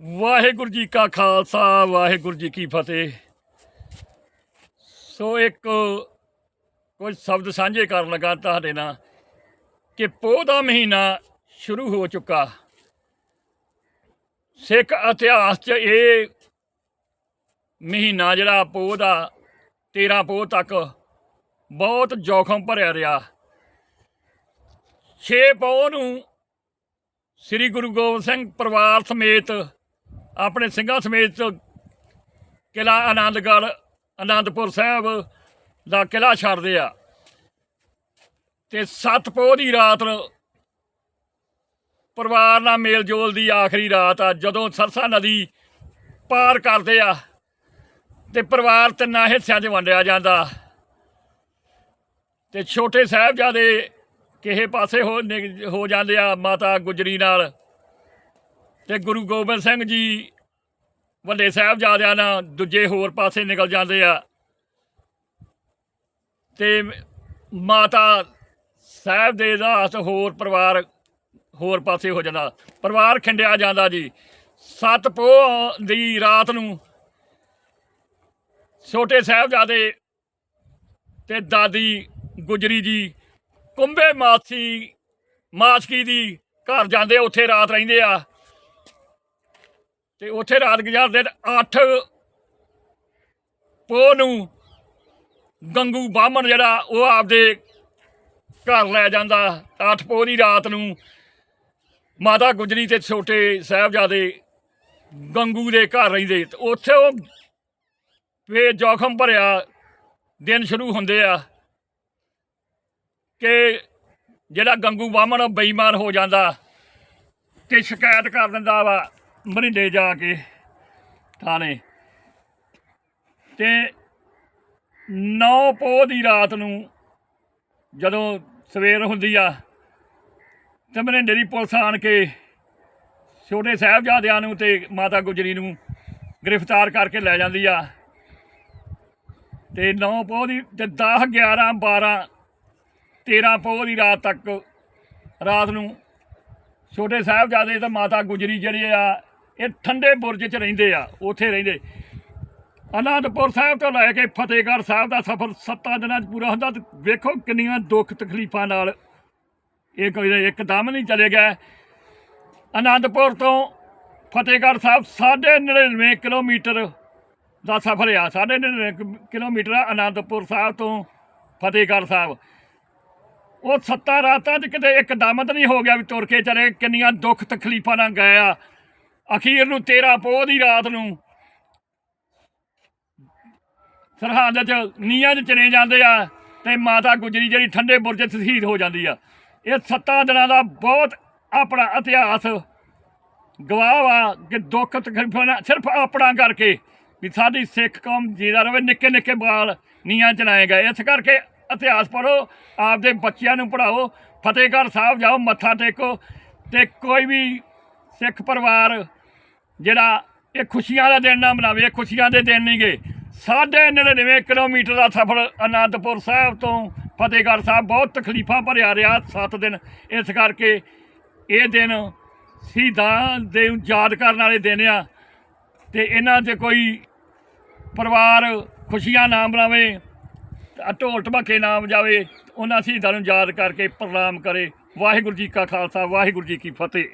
ਵਾਹਿਗੁਰੂ ਜੀ ਕਾ ਖਾਲਸਾ, ਵਾਹਿਗੁਰੂ ਜੀ ਕੀ ਫਤਿਹ। ਸੋ ਇੱਕ ਕੁਝ ਸ਼ਬਦ ਸਾਂਝੇ ਕਰਨ ਲੱਗਾ ਤੁਹਾਡੇ ਨਾਲ ਕਿ ਪੋਹ ਦਾ ਮਹੀਨਾ ਸ਼ੁਰੂ ਹੋ ਚੁੱਕਾ। ਸਿੱਖ ਇਤਿਹਾਸ 'ਚ ਇਹ ਮਹੀਨਾ ਜਿਹੜਾ ਪੋਹ ਦਾ 13 ਪੋਹ ਤੱਕ ਬਹੁਤ ਜੋਖਮ ਭਰਿਆ ਰਿਹਾ। 6 ਪੋਹ ਨੂੰ ਸ੍ਰੀ ਗੁਰੂ ਗੋਬਿੰਦ ਸਿੰਘ ਪਰਿਵਾਰ ਸਮੇਤ ਆਪਣੇ ਸਿੰਘਾਂ ਸਮੇਤ ਕਿਲਾ ਆਨੰਦਗੜ੍ਹ, ਆਨੰਦਪੁਰ ਸਾਹਿਬ ਦਾ ਕਿਲਾ ਛੱਡਦੇ ਆ। ਤੇ ਸੱਤ ਪੋਹ ਦੀ ਰਾਤ ਪਰਿਵਾਰ ਨਾਲ ਮੇਲ ਜੋਲ ਦੀ ਆਖਰੀ ਰਾਤ ਆ, ਜਦੋਂ ਸਰਸਾ ਨਦੀ ਪਾਰ ਕਰਦੇ ਆ ਤੇ ਪਰਿਵਾਰ ਤਿੰਨਾਂ ਹਿੱਸਿਆਂ 'ਚ ਵੰਡਿਆ ਜਾਂਦਾ। ਤੇ ਛੋਟੇ ਸਾਹਿਬਜ਼ਾਦੇ ਕਿਸੇ ਪਾਸੇ ਹੋ ਨਿਕ- ਹੋ ਜਾਂਦੇ ਆ, ਮਾਤਾ ਗੁਜਰੀ ਨਾਲ ਤੇ ਗੁਰੂ ਗੋਬਿੰਦ ਸਿੰਘ ਜੀ ਵੱਡੇ ਸਾਹਿਬਜ਼ਾਦਿਆਂ ਨਾਲ ਦੂਜੇ ਹੋਰ ਪਾਸੇ ਨਿਕਲ ਜਾਂਦੇ ਆ। ਤੇ ਮਾਤਾ ਸਾਹਿਬ ਦੇ ਦਾਸ ਹੋਰ ਪਰਿਵਾਰ ਹੋਰ ਪਾਸੇ ਹੋ ਜਾਂਦਾ। ਪਰਿਵਾਰ ਖਿੰਡਿਆ ਜਾਂਦਾ ਜੀ। ਸੱਤ ਪੋਹ ਦੀ ਰਾਤ ਨੂੰ ਛੋਟੇ ਸਾਹਿਬਜ਼ਾਦੇ ਤੇ ਦਾਦੀ ਗੁਜਰੀ ਜੀ ਕੁੰਭੇ ਮਾਸੀ ਮਾਸਕੀ ਦੀ ਘਰ ਜਾਂਦੇ ਉੱਥੇ ਰਾਤ ਰਹਿੰਦੇ ਆ। ਤੇ ਉੱਥੇ ਰਾਤ ਗੁਜ਼ਾਰਦੇ 8 ਪੋਹ ਨੂੰ ਗੰਗੂ ਬਾਹਮਣ ਜਿਹੜਾ ਉਹ ਆਪਦੇ ਘਰ ਲੈ ਜਾਂਦਾ। 8 ਪੋਹ ਦੀ ਰਾਤ ਨੂੰ ਮਾਤਾ ਗੁਜਰੀ ਤੇ ਛੋਟੇ ਸਾਹਿਬਜ਼ਾਦੇ ਗੰਗੂ ਦੇ ਘਰ ਰਹਿੰਦੇ ਉੱਥੇ ਉਹ ਵੇ ਜੋਖਮ ਭਰਿਆ ਦਿਨ ਸ਼ੁਰੂ ਹੁੰਦੇ ਆ ਕਿ ਜਿਹੜਾ ਗੰਗੂ ਬਾਹਮਣ ਬੇਈਮਾਨ ਹੋ ਜਾਂਦਾ ਤੇ ਸ਼ਿਕਾਇਤ ਕਰ ਦਿੰਦਾ ਵਾ। ਮਰਿੰਡੇ ਜਾ ਕੇ ਥਾਣੇ। ਤੇ 9 ਪੋਹ ਦੀ ਰਾਤ ਨੂੰ ਜਦੋਂ ਸਵੇਰ ਹੁੰਦੀ ਆ, ਤੇ ਮਰਿੰਡੇ ਦੀ ਪੁਲਿਸ ਆਣ ਕੇ ਛੋਟੇ ਸਾਹਿਬਜ਼ਾਦਿਆਂ ਨੂੰ ਤੇ ਮਾਤਾ ਗੁਜਰੀ ਨੂੰ ਗ੍ਰਿਫਤਾਰ ਕਰਕੇ ਲੈ ਜਾਂਦੀ ਆ। ਤੇ 9 ਪੋਹ ਦੀ, ਤੇ 10 11 12 13 ਪੋਹ ਦੀ ਰਾਤ ਤੱਕ ਰਾਤ ਨੂੰ ਛੋਟੇ ਸਾਹਿਬਜ਼ਾਦੇ ਤੇ ਮਾਤਾ ਗੁਜਰੀ ਜਿਹੜੇ ਆ ਇਹ ਠੰਡੇ ਬੁਰਜ 'ਚ ਰਹਿੰਦੇ ਆ, ਉੱਥੇ ਰਹਿੰਦੇ। ਅਨੰਦਪੁਰ ਸਾਹਿਬ ਤੋਂ ਲੈ ਕੇ ਫਤਿਹਗੜ੍ਹ ਸਾਹਿਬ ਦਾ ਸਫ਼ਰ 7 ਦਿਨਾਂ 'ਚ ਪੂਰਾ ਹੁੰਦਾ ਤੇ ਵੇਖੋ ਕਿੰਨੀਆਂ ਦੁੱਖ ਤਕਲੀਫਾਂ ਨਾਲ ਇਹ ਕੋਈ ਇੱਕਦਮ ਨਹੀਂ ਚਲੇ ਗਿਆ। ਅਨੰਦਪੁਰ ਤੋਂ ਫਤਿਹਗੜ੍ਹ ਸਾਹਿਬ 99 ਕਿਲੋਮੀਟਰ ਦਾ ਸਫ਼ਰ ਆ 99 ਕਿਲੋਮੀਟਰ ਆ ਅਨੰਦਪੁਰ ਸਾਹਿਬ ਤੋਂ ਫਤਿਹਗੜ੍ਹ ਸਾਹਿਬ। ਉਹ ਸੱਤਾਂ ਰਾਤਾਂ 'ਚ ਕਿਤੇ ਇੱਕਦਮ ਤਾਂ ਨਹੀਂ ਹੋ ਗਿਆ ਵੀ ਤੁਰ ਕੇ ਚਲੇ, ਕਿੰਨੀਆਂ ਦੁੱਖ ਤਕਲੀਫਾਂ ਨਾਲ ਗਏ ਆ। ਅਖੀਰ ਨੂੰ 13 ਪੋਹ ਦੀ ਰਾਤ ਨੂੰ। ਸਰਹੰਦ 'ਚ ਨੀਆਂ 'ਚ ਚਲੇ ਜਾਂਦੇ ਆ ਤੇ ਮਾਤਾ ਗੁਜਰੀ ਜਿਹੜੀ ਠੰਡੇ ਬੁਰਜ 'ਚ ਸ਼ਹੀਦ ਹੋ ਜਾਂਦੀ ਆ। ਇਹ ਸੱਤਾਂ ਦਿਨਾਂ ਦਾ ਬਹੁਤ ਆਪਣਾ ਇਤਿਹਾਸ। ਗਵਾਹ ਵਾ ਕਿ ਦੁੱਖ ਤਕਲੀਫਾਂ ਸਿਰਫ ਆਪਣਾ ਕਰਕੇ ਵੀ ਸਾਡੀ ਸਿੱਖ ਕੌਮ ਜੀਦਾ ਰਵੇ, ਨਿੱਕੇ ਨਿੱਕੇ ਬਾਲ ਨੀਆਂ ਚਲਾਏ ਗਏ। ਇਸ ਕਰਕੇ ਇਤਿਹਾਸ ਪੜ੍ਹੋ, ਆਪਦੇ ਬੱਚਿਆਂ ਨੂੰ ਪੜ੍ਹਾਓ, ਫਤਿਹਗੜ੍ਹ ਸਾਹਿਬ ਜਾਓ, ਮੱਥਾ ਟੇਕੋ ਤੇ ਕੋਈ ਵੀ ਸਿੱਖ ਪਰਿਵਾਰ ਜਿਹੜਾ ਇਹ ਖੁਸ਼ੀਆਂ ਦਾ ਦਿਨ ਨਾ ਮਨਾਵੇ, ਇਹ ਖੁਸ਼ੀਆਂ ਦੇ ਦਿਨ ਨਹੀਂਗੇ। ਸਾਢੇ 99 ਕਿਲੋਮੀਟਰ ਦਾ ਸਫ਼ਰ ਅਨੰਦਪੁਰ ਸਾਹਿਬ ਤੋਂ ਫਤਿਹਗੜ੍ਹ ਸਾਹਿਬ, ਬਹੁਤ ਤਕਲੀਫਾਂ ਭਰਿਆ ਰਿਹਾ 7 ਦਿਨ। ਇਸ ਕਰਕੇ ਇਹ ਦਿਨ ਸ਼ਹੀਦਾਂ ਦੇ ਯਾਦ ਕਰਨ ਵਾਲੇ ਦਿਨ ਆ। ਤੇ ਇਹਨਾਂ 'ਤੇ ਕੋਈ ਪਰਿਵਾਰ ਖੁਸ਼ੀਆਂ ਨਾ ਮਨਾਵੇ ਢੋਲ ਢਮੱਕੇ ਨਾ ਵਜਾਵੇ, ਉਹਨਾਂ ਸ਼ਹੀਦਾਂ ਨੂੰ ਯਾਦ ਕਰਕੇ ਪ੍ਰਣਾਮ ਕਰੇ। ਵਾਹਿਗੁਰੂ ਜੀ ਕਾ ਖਾਲਸਾ, ਵਾਹਿਗੁਰੂ ਜੀ ਕੀ ਫਤਿਹ।